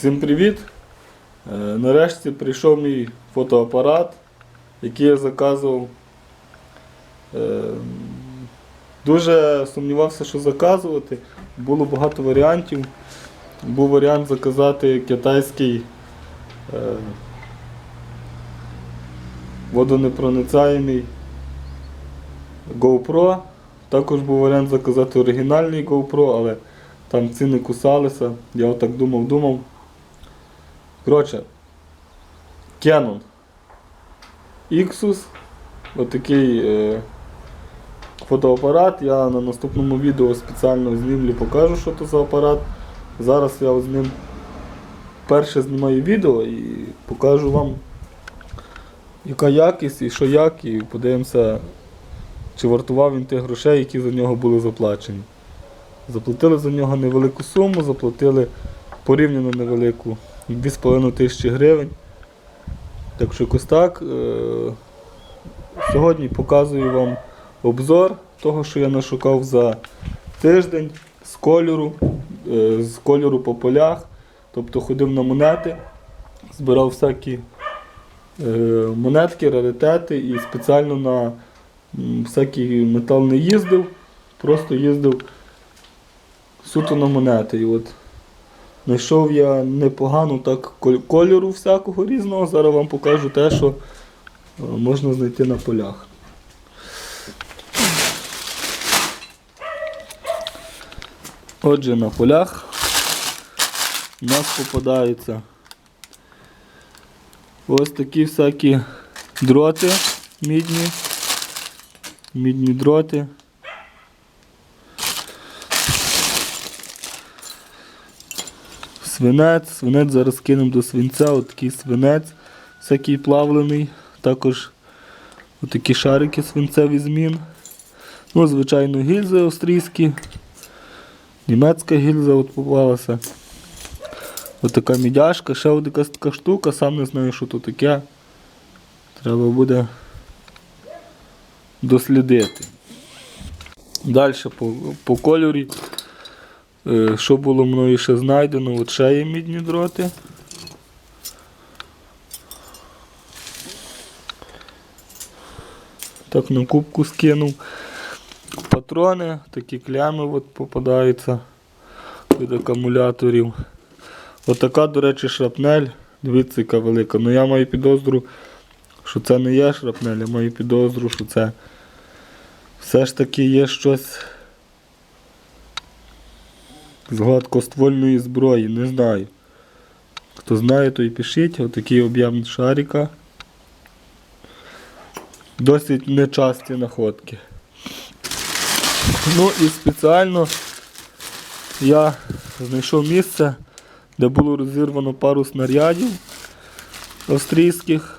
Всім привіт! Е, Нарешті прийшов мій фотоапарат, який я заказував. Е, Дуже сумнівався, що заказувати. Було багато варіантів. Був варіант заказати китайський е, водонепроницаємий GoPro. Також був варіант заказати оригінальний GoPro, але там ціни кусалися. Я отак думав, думав. Коротше, Canon Ixus, отакий е, фотоапарат. Я на наступному відео спеціально знімлю, покажу, що це за апарат. Зараз я з ним перше знімаю відео і покажу вам, яка якість і що як, і подивимося, чи вартував він тих грошей, які за нього були заплачені. Заплатили за нього невелику суму, заплатили порівняно невелику 2,5 тисячі гривень. Так що якось так. Е, Сьогодні показую вам обзор того, що я нашукав за тиждень з кольору, е, з кольору по полях. Тобто ходив на монети, збирав всякі е, монетки, раритети і спеціально на всякий метал не їздив, просто їздив суто на монети. І от знайшов я непогану так кольору всякого різного. Зараз вам покажу те, що е, можна знайти на полях. Отже, на полях у нас попадаються ось такі всякі дроти мідні. Мідні дроти. Свинець, свинець зараз кинемо до свинця, от такий свинець, всякий плавлений, також отакі шарики свинцеві змін. Ну, звичайно, гільзи австрійські. Німецька гільза от попалася. Ось така мідяшка, ще якась така штука, сам не знаю, що то таке. Треба буде дослідити. Далі по, по кольорі. Е, Що було мною ще знайдено, от ще є мідні дроти. Так на кубку скинув. Патрони, такі клями от попадаються від акумуляторів. Отака, до речі, шрапнель. Дивіться, яка велика. Ну я маю підозру, що це не є шрапнель, я маю підозру, що це все ж таки є щось з гладкоствольної зброї, не знаю. Хто знає, то і пишіть. Отакий об'єм шарика. Досить нечасті находки. Ну і спеціально я знайшов місце, де було розірвано пару снарядів австрійських.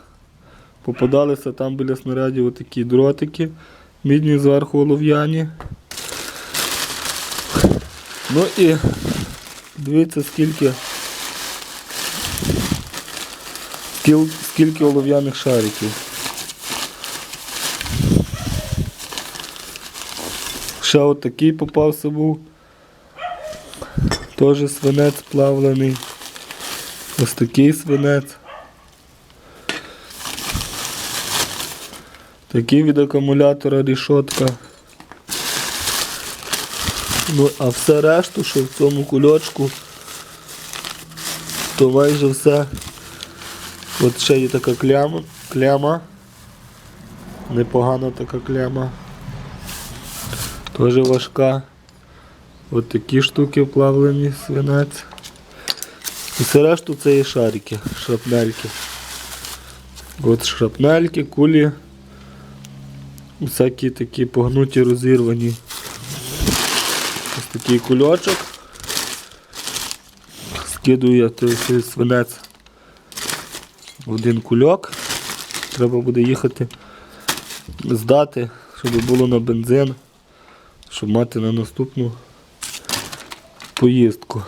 Попадалися там біля снарядів отакі дротики, мідні зверху олов'яні. Ну і дивіться скільки скільки олов'яних шариків. Ще от попався був. Теж свинець плавлений. Ось такий свинець. Такий від акумулятора рішотка. Ну, а все решту, що в цьому кульочку, то майже все. От ще є така кляма. кляма. Непогана така кляма. Теж важка. От такі штуки плавлені свинець. І все решту це є шарики, шрапнельки. От шрапнельки, кулі. Всякі такі погнуті, розірвані. Такий кульочок. Скидую я той свинець в один кульок. Треба буде їхати здати, щоб було на бензин, щоб мати на наступну поїздку.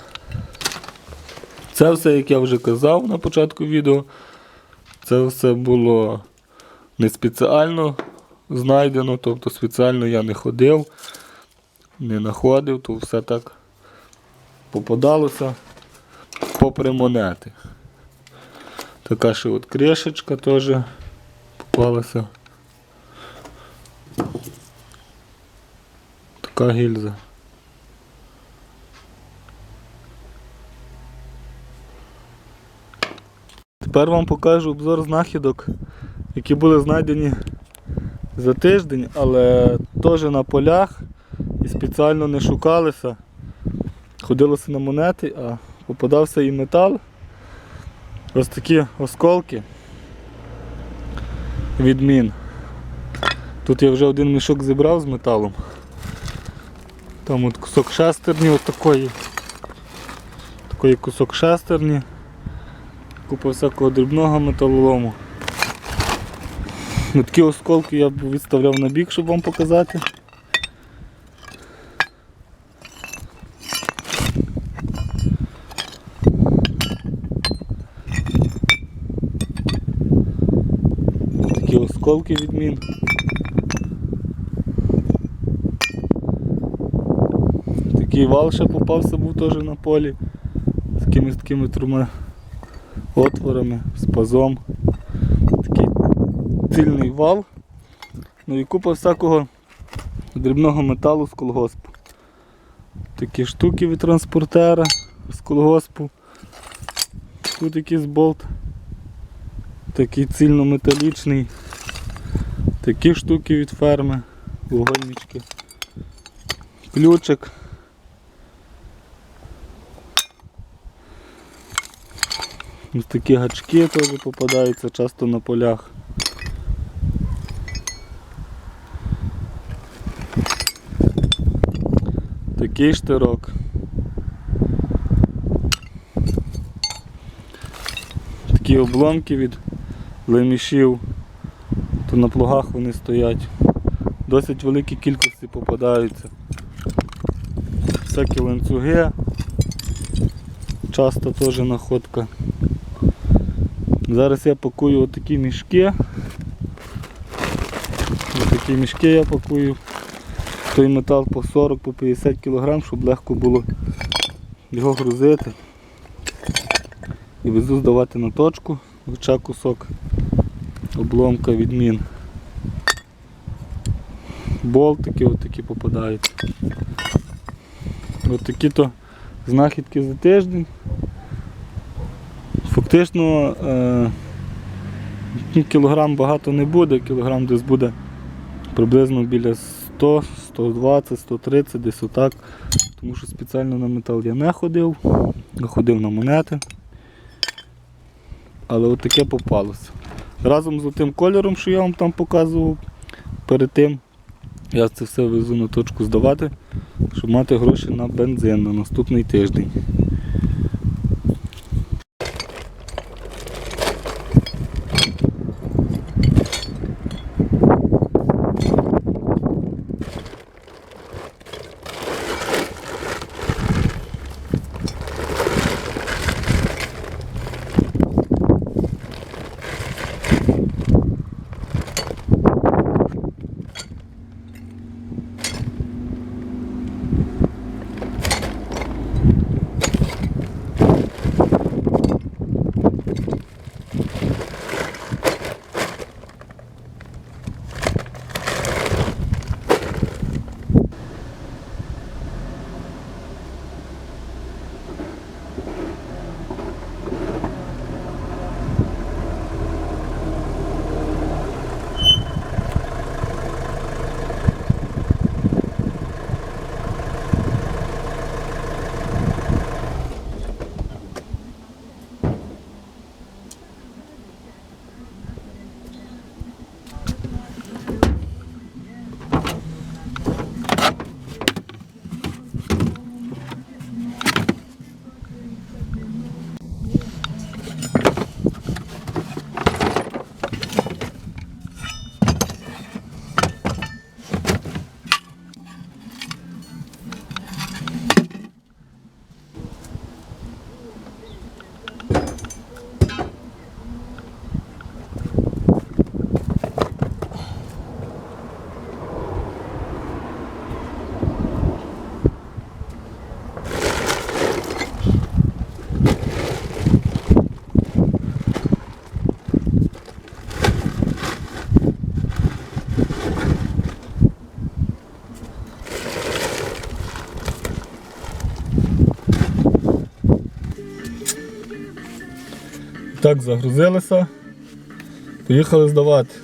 Це все, як я вже казав на початку відео, це все було не спеціально знайдено, тобто спеціально я не ходив, не знаходив, то все так попадалося. попри монети. Така ще от кришечка теж попалася. Така гільза. Тепер вам покажу обзор знахідок, які були знайдені за тиждень, але теж на полях і спеціально не шукалися. Ходилося на монети, а попадався і метал. Ось такі осколки від мін. Тут я вже один мішок зібрав з металом. Там от кусок шестерні от такої. Такий кусок шестерні. Купа всякого дрібного металолому. Такі осколки я б відставляв на бік, щоб вам показати. Такі від мін. Такий вал ще попався був теж на полі. З якимись такими трьома отворами, з пазом. Такий цільний вал. Ну і купа всякого дрібного металу з колгоспу. Такі штуки від транспортера з колгоспу. Тут якийсь болт. Такий цільнометалічний. Такі штуки від ферми, вугольнички. Ключик. Ось такі гачки теж попадаються часто на полях. Такий штирок. Такі обломки від лемішів, то на плугах вони стоять. Досить великі кількості попадаються. Всякі ланцюги, часто теж находка. Зараз я пакую отакі мішки. Отакі мішки я пакую. Той метал по 40 по 50 кг, щоб легко було його грузити. І везу здавати на точку, хоча кусок обломка відмін. Болтики отакі попадають. Отакі то знахідки за тиждень. Фактично е, ну, кілограм багато не буде, кілограм десь буде приблизно біля 100, 120, 130, десь отак. Тому що спеціально на метал я не ходив, ходив на монети. Але от таке попалося. Разом з тим кольором, що я вам там показував перед тим, я це все везу на точку здавати, щоб мати гроші на бензин на наступний тиждень. Так, загрузилися. Поїхали здавати.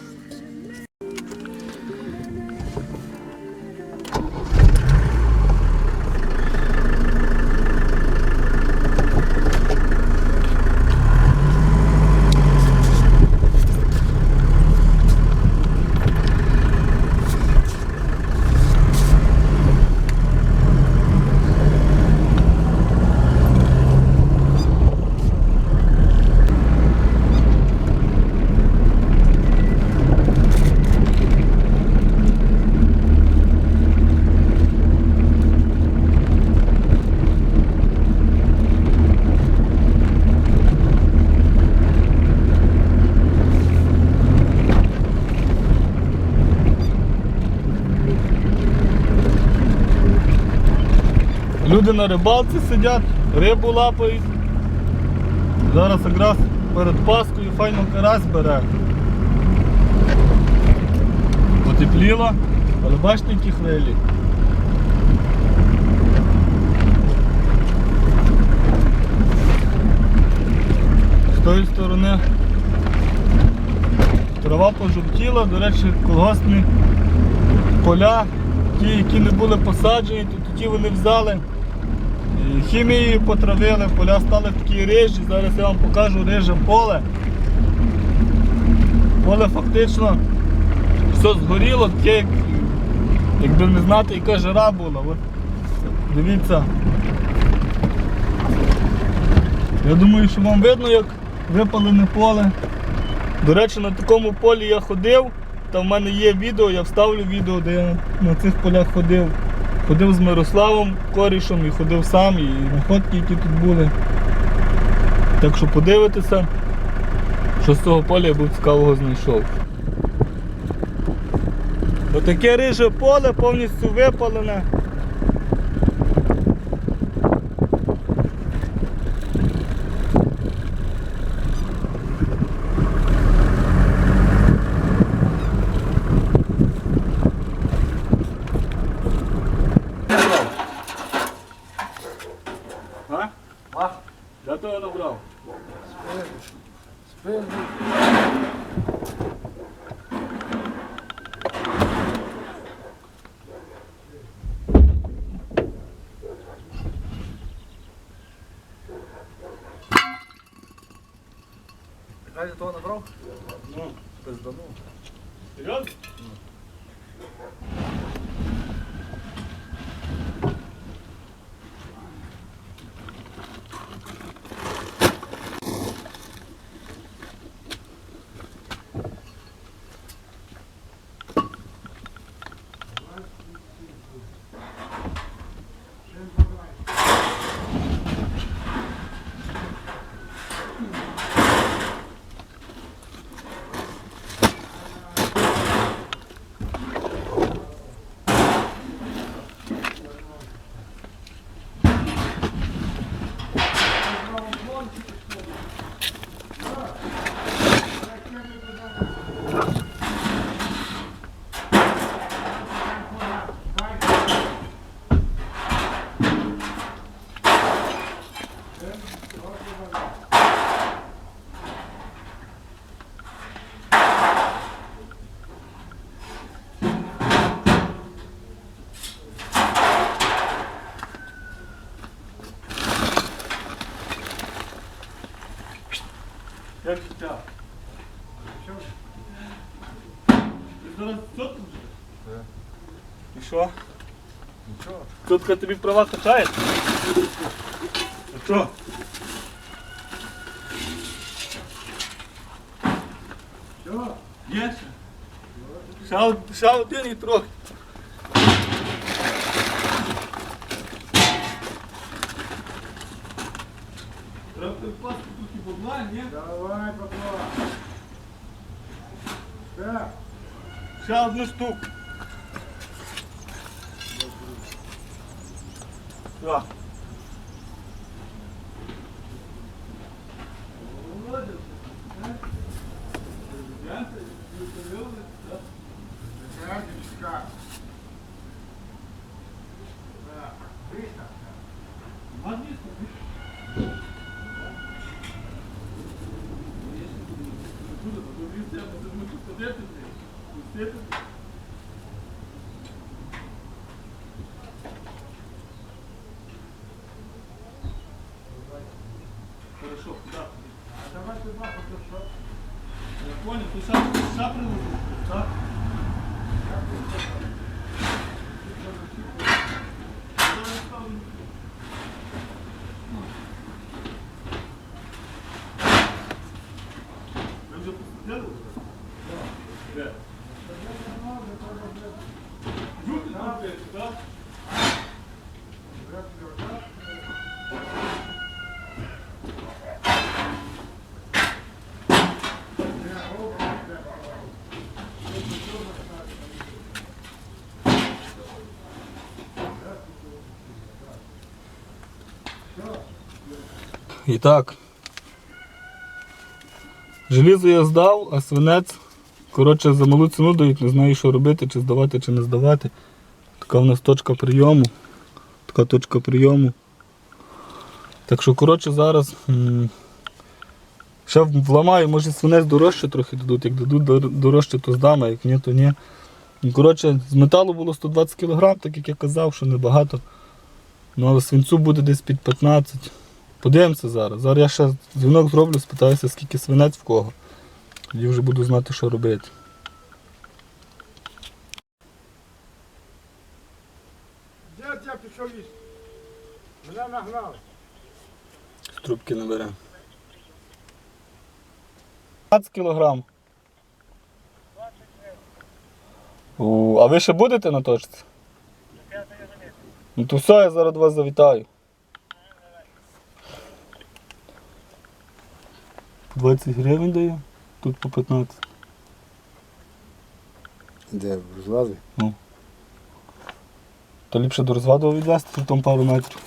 Люди на рибалці сидять, рибу лапають. Зараз якраз перед Паскою файно карась бере. Потепліло, але бачите, які хвилі. З тої сторони трава пожовтіла, до речі, колгоспні поля, ті, які не були посаджені, то ті вони взяли. Хімією потравили, поля стали такі рижі. Зараз я вам покажу риже поле. Поле фактично все згоріло, таке, як, якби не знати, яка жара була. От, дивіться. Я думаю, що вам видно, як випалене поле. До речі, на такому полі я ходив, там в мене є відео, я вставлю відео, де я на цих полях ходив. Ходив з Мирославом корішом і ходив сам, і находки, які тут були. Так що подивитися, що з цього поля я був цікавого знайшов. Отаке риже поле повністю випалене. Раді того набрав? Ну, Пиздану. серйозно? Нічого. Тітка тобі права качає? А що? Що? Є ще? Ще, од- ще один і трохи. Треба впасти тут і бабла, ні? Давай, папа. Так. Ще одну штуку. Так. Рядочка. Хорошо? А давай поки що. Я понял, ты сам, сам приложил? Да. Я Ви вже посиділи? Де? Люди там десь, так? І так. Желізо я здав, а свинець, коротше, за малу ціну дають, не знаю, що робити, чи здавати, чи не здавати. Така в нас точка прийому. Така точка прийому. Так що, коротше, зараз ще вламаю, може свинець дорожче трохи дадуть. Як дадуть дорожче, то здам, а як ні, то ні. Ну, Коротше, з металу було 120 кг, так як я казав, що небагато. Ну, але свинцю буде десь під 15. Подивимося зараз. Зараз я ще дзвінок зроблю, спитаюся, скільки свинець в кого. Тоді вже буду знати, що робити. Де я пішов ліс? Мене нагнали. З трубки не бере. 15 кілограм. О, а ви ще будете на точці? Ну то все, я зараз вас завітаю. 20 гривень даю, тут по 15. Де злази? То ліпше до розваду відвезти, тут там пару метрів.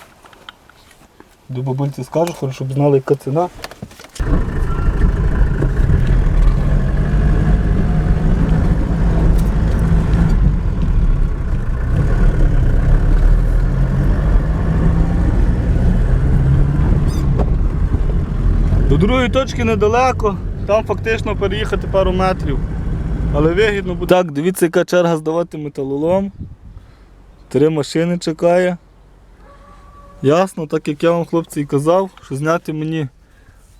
До бабульці скажу, хорошо, щоб знали, яка ціна. Другої точки недалеко, там фактично переїхати пару метрів. Але вигідно буде. Так, дивіться, яка черга здавати металолом. Три машини чекає. Ясно, так як я вам хлопці і казав, що зняти мені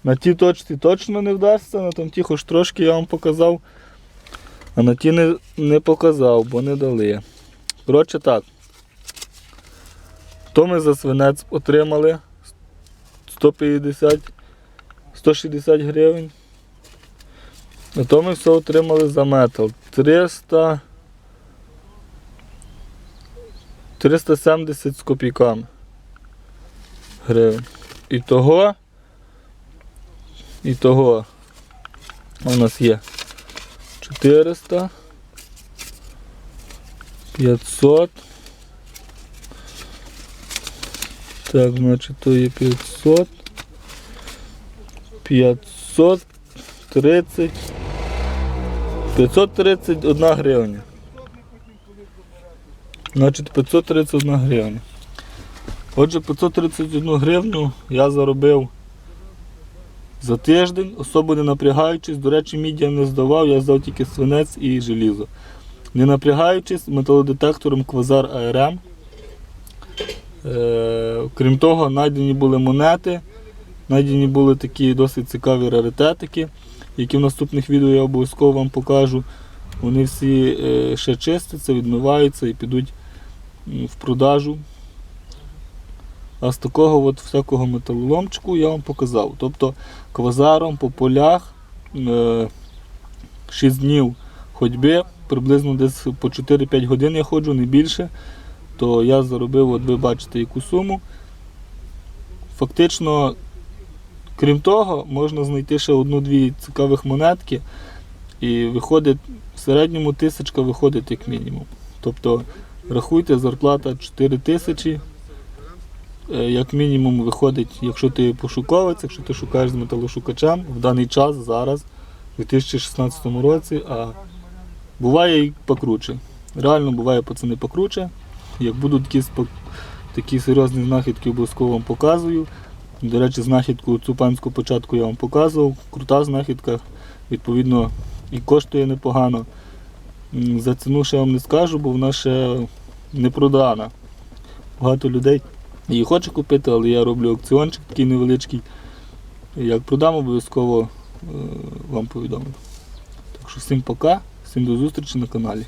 на тій точці точно не вдасться, на там ті хоч трошки я вам показав, а на ті не, не показав, бо не дали. Коротше так. То ми за свинець отримали 150 160 гривень. А то ми все отримали за метал. 300. 370 з копійками гривень. І того. І того. У нас є 400. 500. Так, значить, то є 500. 530. 531 гривня. Значить 531 гривня. Отже, 531 гривню я заробив за тиждень, особо не напрягаючись. До речі, мідія не здавав, я здав тільки свинець і желізо. Не напрягаючись, металодетектором Квазар АРМ. Е, крім того, знайдені були монети, знайдені були такі досить цікаві раритетики, які в наступних відео я обов'язково вам покажу. Вони всі е, ще чистяться, відмиваються і підуть в продажу. А з такого от всякого металоломчику я вам показав. Тобто квазаром по полях е, 6 днів ходьби, приблизно десь по 4-5 годин я ходжу, не більше. То я заробив, от ви бачите, яку суму. Фактично, крім того, можна знайти ще одну-дві цікавих монетки. І виходить, в середньому тисячка виходить як мінімум. Тобто рахуйте, зарплата 4 тисячі. Е, Як мінімум виходить, якщо ти пошуковець, якщо ти шукаєш з металошукачем в даний час, зараз, у 2016 році, а буває і покруче. Реально буває пацани покруче. Як будуть якісь такі серйозні знахідки, обов'язково вам показую. До речі, знахідку цю панську початку я вам показував. Крута знахідка. Відповідно, і коштує непогано. За ціну ще вам не скажу, бо вона ще не продана. Багато людей її хоче купити, але я роблю аукціончик такий невеличкий. Як продам, обов'язково е, вам повідомлю. Так що всім пока, всім до зустрічі на каналі.